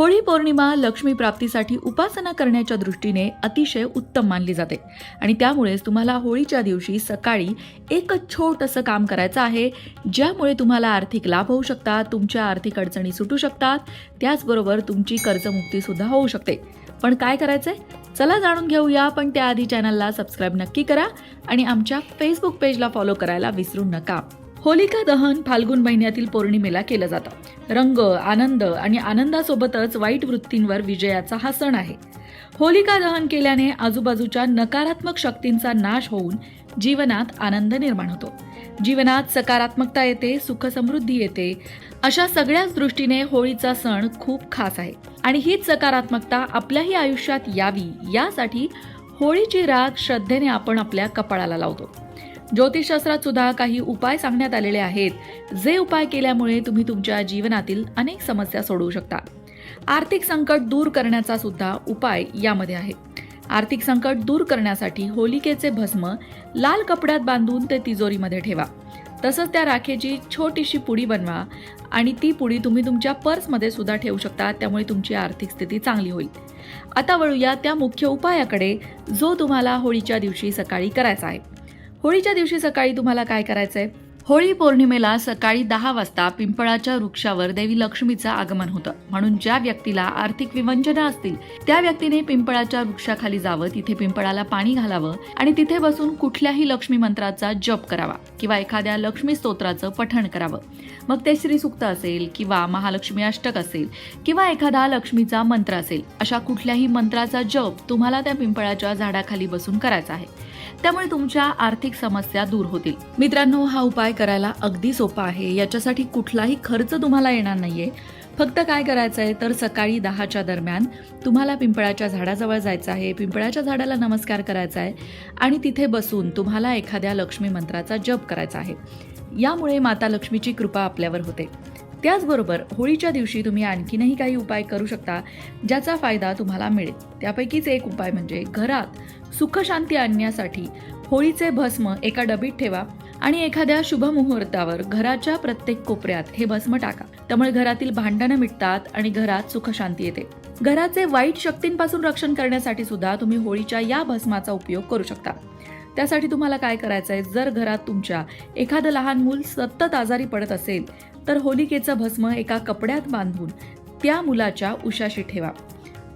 होळी पौर्णिमा लक्ष्मी प्राप्तीसाठी उपासना करण्याच्या दृष्टीने अतिशय उत्तम मानली जाते. आणि त्यामुळेच तुम्हाला होळीच्या दिवशी सकाळी एकच छोटंसं काम करायचं आहे ज्यामुळे तुम्हाला आर्थिक लाभ होऊ शकतात तुमच्या आर्थिक अडचणी सुटू शकतात त्याचबरोबर तुमची कर्जमुक्तीसुद्धा होऊ शकते. पण काय करायचंय? चला जाणून घेऊया पण त्याआधी चॅनलला सबस्क्राईब नक्की करा आणि आमच्या फेसबुक पेजला फॉलो करायला विसरू नका. होलिका दहन फाल्गुन महिन्यातील पौर्णिमेला केलं जातं. रंग आनंद आणि आनंदासोबतच वाईट वृत्तींवर विजयाचा हा सण आहे. होलिका दहन केल्याने आजूबाजूच्या नकारात्मक शक्तींचा नाश होऊन जीवनात आनंद निर्माण होतो. जीवनात सकारात्मकता येते सुख समृद्धी येते अशा सगळ्याच दृष्टीने होळीचा सण खूप खास आहे. आणि हीच सकारात्मकता आपल्याही आयुष्यात यावी यासाठी होळीची राग श्रद्धेने आपण आपल्या कपाळाला लावतो. ज्योतिषशास्त्रात सुद्धा काही उपाय सांगण्यात आलेले आहेत. जे उपाय केल्यामुळे तुम्ही तुमच्या जीवनातील अनेक समस्या सोडवू शकता. आर्थिक संकट दूर करण्याचा सुद्धा उपाय यामध्ये आहे. आर्थिक संकट दूर करण्यासाठी होलिकेचे भस्म लाल कपड्यात बांधून ते तिजोरीमध्ये ठेवा. तसंच त्या राखेची छोटीशी पुडी बनवा आणि ती पुडी तुम्ही तुमच्या पर्समध्ये सुद्धा ठेवू शकता त्यामुळे तुमची आर्थिक स्थिती चांगली होईल. आता वळूया त्या मुख्य उपायाकडे जो तुम्हाला होळीच्या दिवशी सकाळी करायचा आहे. होळीच्या दिवशी सकाळी तुम्हाला काय करायचंय? होळी पौर्णिमेला सकाळी दहा वाजता पिंपळाच्या वृक्षावर देवी लक्ष्मीचं आगमन होतं. म्हणून ज्या व्यक्तीला आर्थिक विवंचना असतील त्या व्यक्तीने पिंपळाच्या वृक्षाखाली जावं तिथे पिंपळाला पाणी घालावं आणि तिथे बसून कुठल्याही लक्ष्मी मंत्राचा जप करावा किंवा एखाद्या लक्ष्मी स्तोत्राचं पठण करावं. मग ते श्रीसुक्त असेल किंवा महालक्ष्मी अष्टक असेल किंवा एखादा लक्ष्मीचा मंत्र असेल अशा कुठल्याही मंत्राचा जप तुम्हाला त्या पिंपळाच्या झाडाखाली बसून करायचा आहे. त्यामुळे तुमच्या आर्थिक समस्या दूर होतील. मित्रांनो हा उपाय करायला अगदी सोपा आहे. याच्यासाठी कुठलाही खर्च तुम्हाला येणार नाहीये. फक्त काय करायचं आहे तर सकाळी दहाच्या दरम्यान तुम्हाला पिंपळाच्या झाडाजवळ जायचं आहे. पिंपळाच्या झाडाला नमस्कार करायचा आहे आणि तिथे बसून तुम्हाला एखाद्या लक्ष्मी मंत्राचा जप करायचा आहे. यामुळे माता लक्ष्मीची कृपा आपल्यावर होते. त्याचबरोबर होळीच्या दिवशी तुम्ही आणखीनही काही उपाय करू शकता ज्याचा फायदा तुम्हाला मिळेल. त्यापैकीच एक उपाय म्हणजे घरात सुखशांती आणण्यासाठी होळीचे भस्म एका डबीत ठेवा आणि एखाद्या शुभ मुहूर्तावर घराच्या प्रत्येक कोपऱ्यात हे भस्म टाका. त्यामुळे घरातील भांडणं मिटतात आणि घरात सुखशांती येते. घराचे वाईट शक्तींपासून रक्षण करण्यासाठी सुद्धा तुम्ही होळीच्या या भस्माचा उपयोग करू शकता. त्यासाठी तुम्हाला काय करायचं आहे जर घरात तुमच्या एखादं लहान मूल सतत आजारी पडत असेल तर होलिकेचं भस्म एका कपड्यात बांधून त्या मुलाच्या उशाशी ठेवा.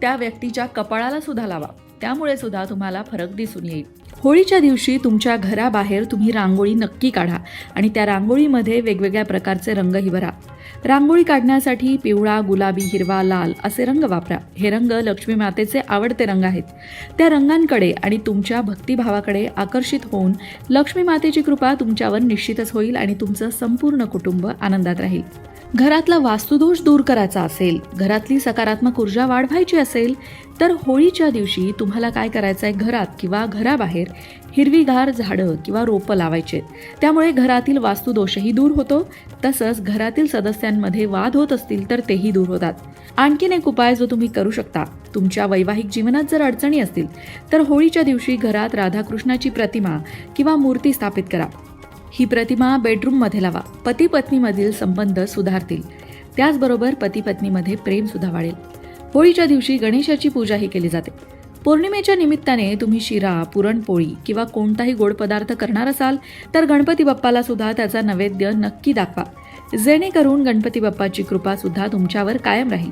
त्या व्यक्तीच्या कपाळाला सुद्धा लावा. त्यामुळे सुद्धा तुम्हाला फरक दिसून येईल. होळीच्या दिवशी तुमच्या घराबाहेर तुम्ही रांगोळी नक्की काढा आणि त्या रांगोळीमध्ये वेगवेगळ्या प्रकारचे रंगही भरा रांगोळी काढण्यासाठी पिवळा गुलाबी हिरवा लाल असे रंग वापरा. हे रंग लक्ष्मी मातेचे आवडते रंग आहेत. त्या रंगांकडे आणि तुमच्या भक्तिभावाकडे आकर्षित होऊन लक्ष्मी मातेची कृपा तुमच्यावर निश्चितच होईल आणि तुमचं संपूर्ण कुटुंब आनंदात राहील. घरातला वास्तुदोष दूर करायचा असेल घरातली सकारात्मक ऊर्जा वाढवायची असेल तर होळीच्या दिवशी तुम्हाला काय करायचं आहे घरात किंवा घराबाहेर हिरवीगार झाडं किंवा रोपं लावायचे. त्यामुळे घरातील वास्तुदोषही दूर होतो. तसंच घरातील सदस्यांमध्ये वाद होत असतील तर तेही दूर होतात. आणखीन एक उपाय जो तुम्ही करू शकता. तुमच्या वैवाहिक जीवनात जर अडचणी असतील तर होळीच्या दिवशी घरात राधाकृष्णाची प्रतिमा किंवा मूर्ती स्थापित करा. ही प्रतिमा बेडरूममध्ये लावा. पती पत्नीमधील संबंध सुधारतील. त्याचबरोबर पती पत्नीमध्ये प्रेम सुद्धा वाढेल. होळीच्या दिवशी गणेशाची पूजाही केली जाते. पौर्णिमेच्या निमित्ताने तुम्ही शिरा पुरणपोळी किंवा कोणताही गोड पदार्थ करणार असाल तर गणपती बाप्पाला सुद्धा त्याचा नैवेद्य नक्की दाखवा. जेणेकरून गणपती बाप्पाची कृपा सुद्धा तुमच्यावर कायम राहील.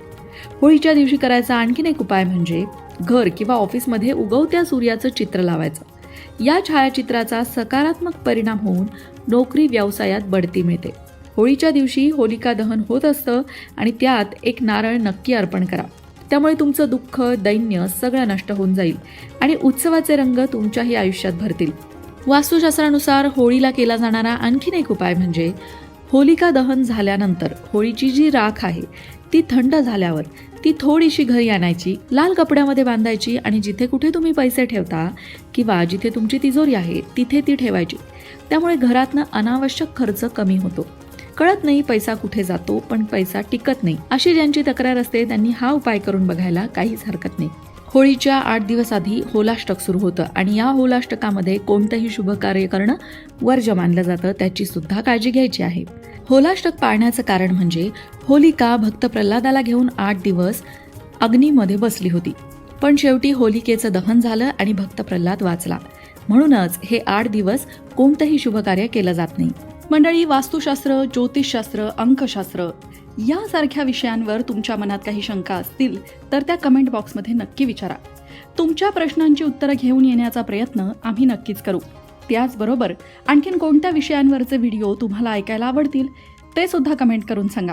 होळीच्या दिवशी करायचा आणखीन एक उपाय म्हणजे घर किंवा ऑफिसमध्ये उगवत्या सूर्याचं चित्र लावायचं. या छायाचित्राचा सकारात्मक परिणाम होऊन नोकरी व्यवसायात बढती मिळते. होळीच्या दिवशी होलिका दहन होत असतं आणि त्यात एक नारळ नक्की अर्पण करा. त्यामुळे तुमचं दुःख दैन्य सगळं नष्ट होऊन जाईल आणि उत्सवाचे रंग तुमच्याही आयुष्यात भरतील. वास्तुशास्त्रानुसार होळीला केला जाणारा आणखीन एक उपाय म्हणजे होलिका दहन झाल्यानंतर होळीची जी राख आहे ती थंड झाल्यावर ती थोडीशी घरी आणायची लाल कपड्यामध्ये बांधायची आणि जिथे कुठे तुम्ही पैसे ठेवता किंवा जिथे तुमची तिजोरी आहे तिथे ती ठेवायची. त्यामुळे घरातनं अनावश्यक खर्च कमी होतो. कळत नाही पैसा कुठे जातो पण पैसा टिकत नाही. अशी ज्यांची तक्रार असते त्यांनी हा उपाय करून बघायला काहीच हरकत नाही. होळीच्या आठ दिवस आधी होलाष्टक सुरू होतं आणि या होलाष्टकामध्ये कोणतंही शुभ कार्य करणं वर्ज्य मानलं जातं त्याची सुद्धा काळजी घ्यायची आहे. होलाष्टक पाळण्याचं कारण म्हणजे होलिका भक्त प्रल्हादाला घेऊन आठ दिवस अग्नीमध्ये बसली होती. पण शेवटी होलिकेचं दहन झालं आणि भक्त प्रल्हाद वाचला. म्हणूनच हे आठ दिवस कोणतंही शुभकार्य केलं जात नाही. मंडळी वास्तुशास्त्र ज्योतिषशास्त्र अंकशास्त्र यासारख्या विषयांवर तुमच्या मनात काही शंका असतील तर त्या कमेंट बॉक्समध्ये नक्की विचारा. तुमच्या प्रश्नांची उत्तरं घेऊन येण्याचा प्रयत्न आम्ही नक्कीच करू. त्याचबरोबर आणखीन कोणत्या विषयांवरचे व्हिडिओ तुम्हाला ऐकायला आवडतील ते सुद्धा कमेंट करून सांगा.